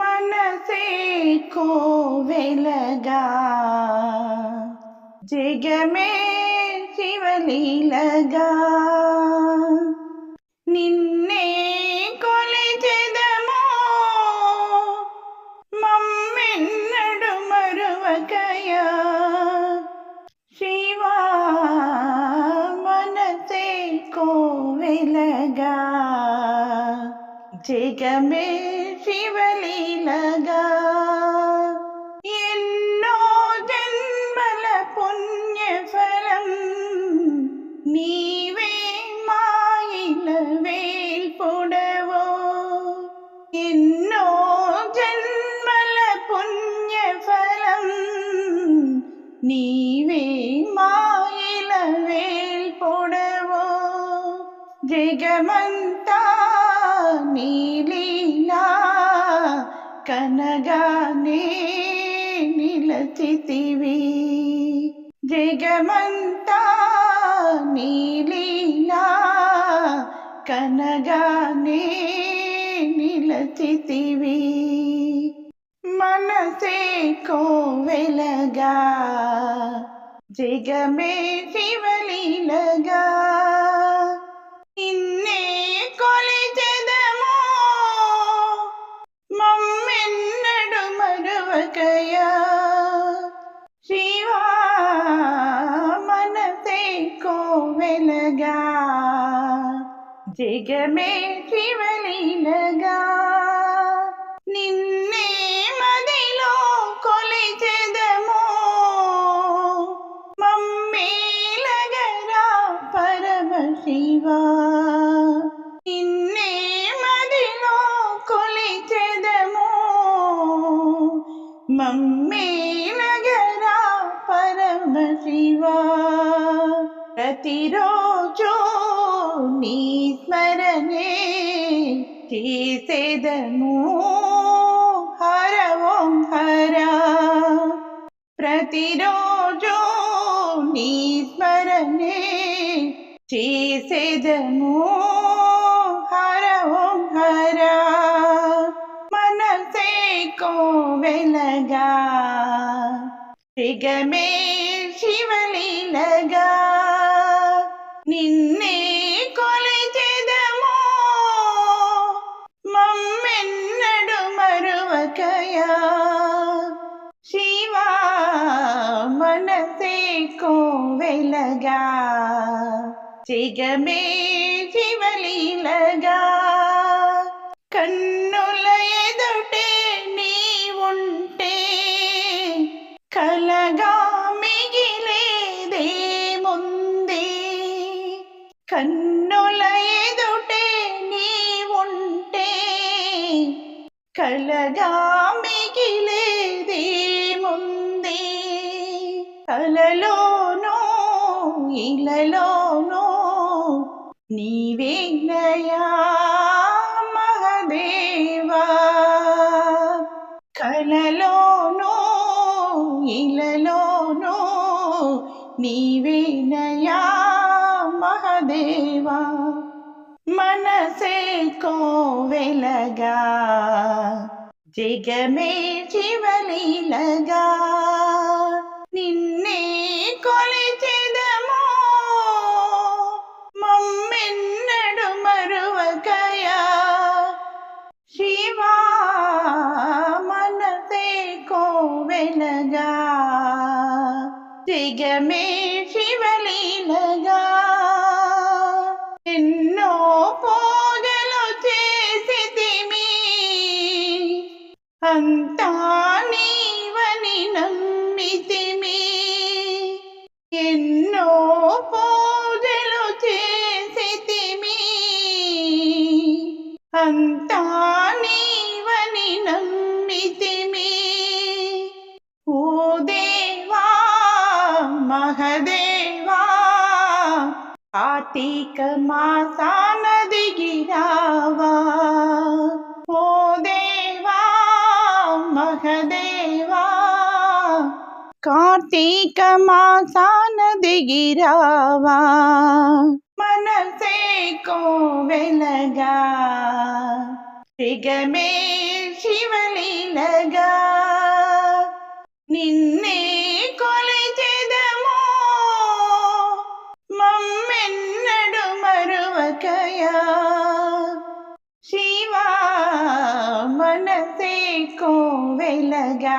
మనసే కోవెలగా జగమే శివలీలగా నిన్నే కొలిచెదమో మమ్మెన్నడు మరువకయా శివా మనసే కోవెలగా జగమే శివలీలగా నీవే మాయిల వేల్పుడవో. జగమంతా నీలీలా కనగానే నిలచితివి. జగమంతా నీలీలా కనగానే నిలచితివి. మనసే కోవెలగా జగమే శివలీలగా నిన్నే కొలిచెదమో మమ్మెన్నడు మరువకయా శివా మనసే కోవెలగా జగమే శివలీలగా నిన్నే మమ్మేలగరా పరమ శివా ప్రతిరోజు నీ స్మరణే చేసేదను. హర ఓం హర. ప్రతిరోజు నీ స్మరణే చేసేదము హర ఓం హరా. కోవెలగా సిగమే శివలీలగా. నిన్నే కొలిచెదమో మమ్మెన్నడు మరువకయా. శివా మనసే కోవెలగా చిగమే శివలీలగా. కన్నుల ఎదుటే నీ ఉంటే కలగా మిగిలేదేముంది? కలలోనో ఇలలోనో నీవే నయా మహదేవా? కలలోనో ఇలలోనో నీవే నయా దేవా మనసే కోవెలగా జగమే శివలీలగా నిన్నే కొలిచెదమో మమ్మెన్నడు మరువకయా. శివా మనసే కోవెలగా జగమే అంతా నీవని నమ్మితిమి. ఎన్నో పూజలు చేసితిమి. అంతా నీవని నమ్మితిమి. ఓ దేవా మహదేవా కార్తీక మాసాన దిగిరావా. ఓ దేవా మహదేవా కార్తీక మాసాన దిగిరావా మనసే కోవెలగా సిగమే శివలి నిన్నే కొలిచెదమో మమ్మెన్నడు మరువకయా శివా మనసే కోవెలగా